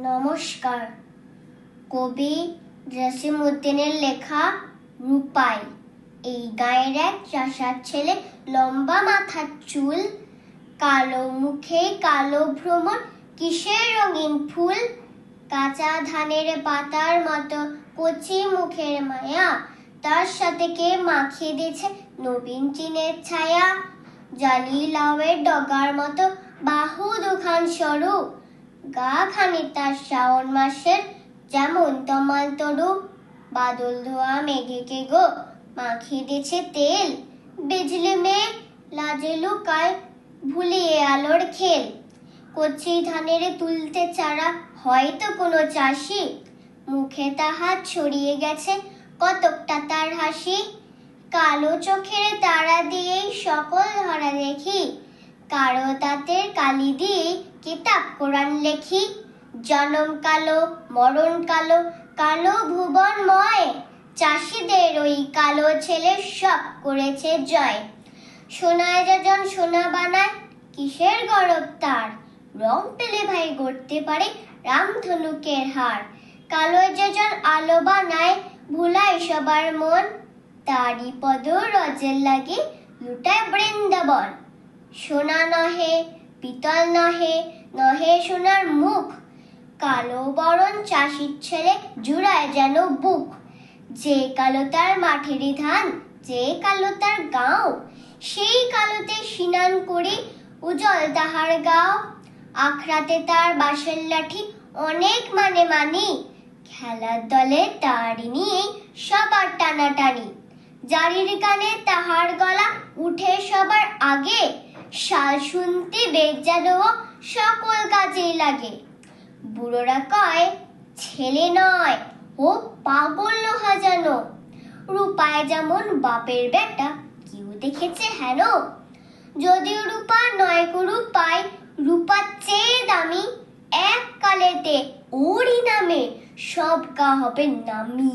নমস্কার। কবি জসিম উদ্দিনের লেখা রূপাই। এই গায়ের এক চাষার ছেলে লম্বা মাথার চুল, কালো মুখে কালো ভ্রমণ, কিসের রঙিন ফুল? কাঁচা ধানের পাতার মতো কচি মুখের মায়া, তার সাথে কে মাখিয়ে দিয়েছে নবীন চিনের ছায়া? জালি লাউয়ের ডগার মতো বাহু দুখান সরু গা খানি তার শ্রাবণ মাসের যেমন তমাল তরু, বাদল ধোয়া মেঘে কে গো, মাখিয়ে দিয়েছে তেল। বিজলি মেয়ে লাজে লুকায় ভুলিয়ে আলোর খেল। কচি ধানের তুলতে চারা হয়তো কোনো চাষি? মুখে তাহার ছড়িয়ে গেছে কতকটা তার হাসি। কালো চোখের তারা দিয়েই সকল ধরা দেখি। কারও দাঁতের কালি দিয়ে কিতাব, কোরআন লেখি। জনম কালো, মরণ কালো কালো ভুবনময়। চাষিদের ওই কালো ছেলে সব করেছে জয়। সোনায় যজন সোনা বানায়, কিসের গরব তার? রং পেলে ভাই গড়তে পারে রামধনুকের হার। কালো যজন আলো বানায়, ভুলায় সবার মন। তারই পদ রজের লাগে লুটায় বৃন্দাবন। সোনা নহে, পিতল নহে নহে সোনার মুখ। কালো বরণ চাষির ছেলে জুড়ায় যেন বুক। যে কালো তার মাঠেরই ধান, যে কালো তার গাও। সেই কালোতে স্নান করে উজ্জ্বল তাহার গাও। আখড়াতে তার বাঁশের লাঠি অনেক মানে মানি। খেলার দলে তারি নিয়ে সবার টানাটানি। জারির কানে তাহার গলা উঠে সবার আগে। শাল শুনতে ও সকল কাজেই লাগে। বুড়োরা কয়, ছেলে নয়, ও পাগল লোহা যেন রূপায় যেমন বাপের বেটা, কেউ দেখেছে হেন। যদিও রূপা নয় করু পায় রূপার চেয়ে দামি এক কালেতে ওরই নামে সব গা হবে নামি।